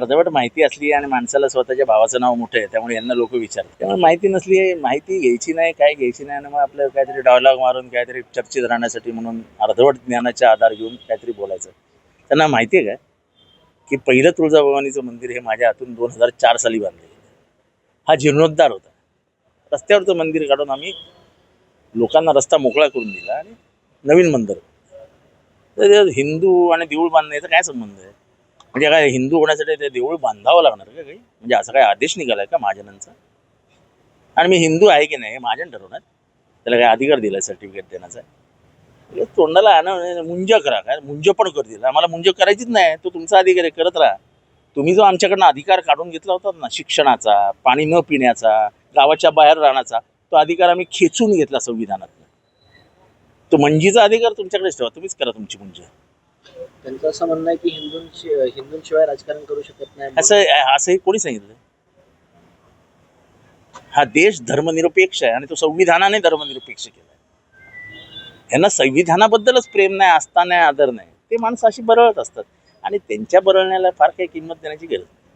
अर्धवट माहिती असली आणि माणसाला स्वतःच्या भावाचं नाव मोठं आहे त्यामुळे यांना लोक विचारतात. त्यामुळे माहिती नसली माहिती घ्यायची नाही काय घ्यायची नाही आणि मग आपलं काहीतरी डायलॉग मारून काहीतरी चर्चेत राहण्यासाठी म्हणून अर्धवट ज्ञानाचा आधार घेऊन काहीतरी बोलायचं. त्यांना माहिती आहे काय की पहिलं तुळजाभवानीचं मंदिर हे माझ्या हातून दोन हजार चार साली बांधले हा जीर्णोद्धार होता. रस्त्यावरचं मंदिर काढून आम्ही लोकांना रस्ता मोकळा करून दिला आणि नवीन मंदिर. तर हिंदू आणि देऊळ बांधण्याचा काय संबंध आहे? म्हणजे काय हिंदू होण्यासाठी ते देऊळ बांधावं लागणार का काही? म्हणजे असा काय आदेश निघालाय का महाजनांचा? आणि मी हिंदू आहे की नाही हे महाजन ठरवणार? त्याला काय अधिकार दिलाय सर्टिफिकेट देण्याचा? म्हणजे तोंडाला आणा म्हणजे मुंज करा काय मुंज पण कर दिला आम्हाला मुंज करायचीच नाही तो तुमचा अधिकार आहे करत राहा. तुम्ही जो आमच्याकडनं अधिकार काढून घेतला होता ना शिक्षणाचा पाणी न पिण्याचा गावाच्या बाहेर राहण्याचा तो अधिकार आम्ही खेचून घेतला संविधानात तो मंजीचा अधिकार तुमच्याकडेच ठेवा तुम्हीच करा तुमची मुंज. त्यांचं असं म्हणणं आहे की हिंदूंशी हिंदूंशिवाय राजकारण करू शकत नाही. असं असंही कोणी सांगितलं हा देश धर्मनिरपेक्ष आहे आणि तो संविधानाने धर्मनिरपेक्ष केला यांना संविधानाबद्दलच प्रेम नाही आस्था नाही आदर नाही. ते माणसं अशी बरळत असतात. आणि त्यांच्या बरळण्याला फार काही किंमत देण्याची गरज नाही.